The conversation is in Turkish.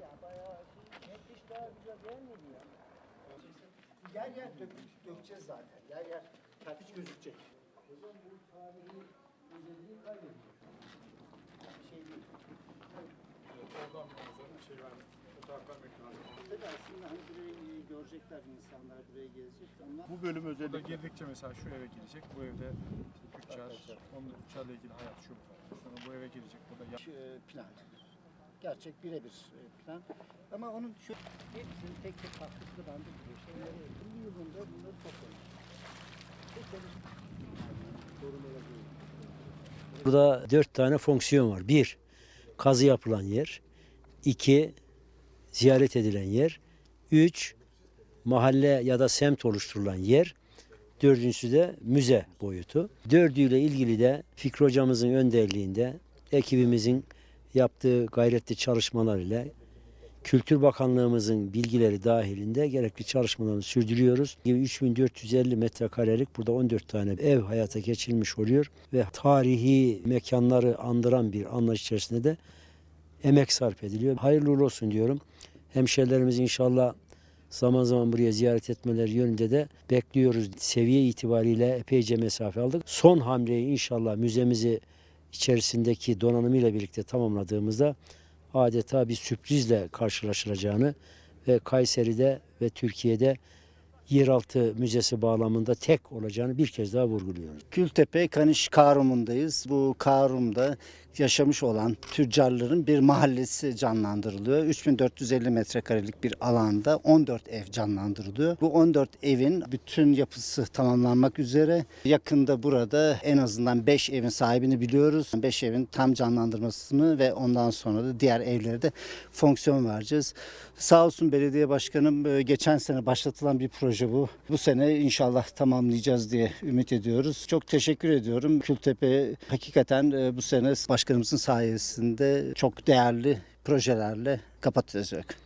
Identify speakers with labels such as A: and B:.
A: ya. Bayağı müthiş daha güzel değil miydi ya?
B: Yer yer dök, dökeceğiz zaten. Yer yer kerpiç gözükecek.
A: Hocam bu tarihi özelliği kaybediyor.
B: Şey değil.
C: Oradan manzara şey.
B: Tabii aslında hani burayı e, görecekler insanlar buraya gezecek ama
D: Bu bölüm
C: Burada
D: özellikle
C: girdikçe mesela şu eve girecek, bu evde işte tüccar, onun tüccarla ilgili hayat şu bu falan. Sonra bu eve girecek, burada
B: e, plan. Gerçek birebir e, plan. Ama onun şu hepsinin tek tek katkısı bende duruyor. Şeyleri bir yılında bunları olabilir.
E: Burada dört tane fonksiyon var. Bir, kazı yapılan yer. iki ziyaret edilen yer. Üç, mahalle ya da semt oluşturulan yer. Dördüncüsü de müze boyutu. Dördüyle ilgili de Fikri Hocamızın önderliğinde ekibimizin yaptığı gayretli çalışmalar ile Kültür Bakanlığımızın bilgileri dahilinde gerekli çalışmalarını sürdürüyoruz. 3450 metrekarelik burada 14 tane ev hayata geçirilmiş oluyor ve tarihi mekanları andıran bir anlayış içerisinde de emek sarf ediliyor. Hayırlı olsun diyorum. Hemşehrilerimiz inşallah zaman zaman buraya ziyaret etmeleri yönünde de bekliyoruz. Seviye itibariyle epeyce mesafe aldık. Son hamleyi inşallah müzemizi içerisindeki donanımıyla birlikte tamamladığımızda adeta bir sürprizle karşılaşılacağını ve Kayseri'de ve Türkiye'de yeraltı müzesi bağlamında tek olacağını bir kez daha vurguluyoruz.
B: Kültepe Kaniş Karum'undayız. Bu Karum'da yaşamış olan tüccarların bir mahallesi canlandırılıyor. 3450 metrekarelik bir alanda 14 ev canlandırılıyor. Bu 14 evin bütün yapısı tamamlanmak üzere. Yakında burada en azından 5 evin sahibini biliyoruz. 5 evin tam canlandırmasını ve ondan sonra da diğer evlere de fonksiyon vereceğiz. Sağ olsun belediye başkanım e, geçen sene başlatılan bir proje proje bu. Bu sene inşallah tamamlayacağız diye ümit ediyoruz. Çok teşekkür ediyorum. Kültepe hakikaten e, bu sene başkanımızın sayesinde çok değerli projelerle kapatılacak.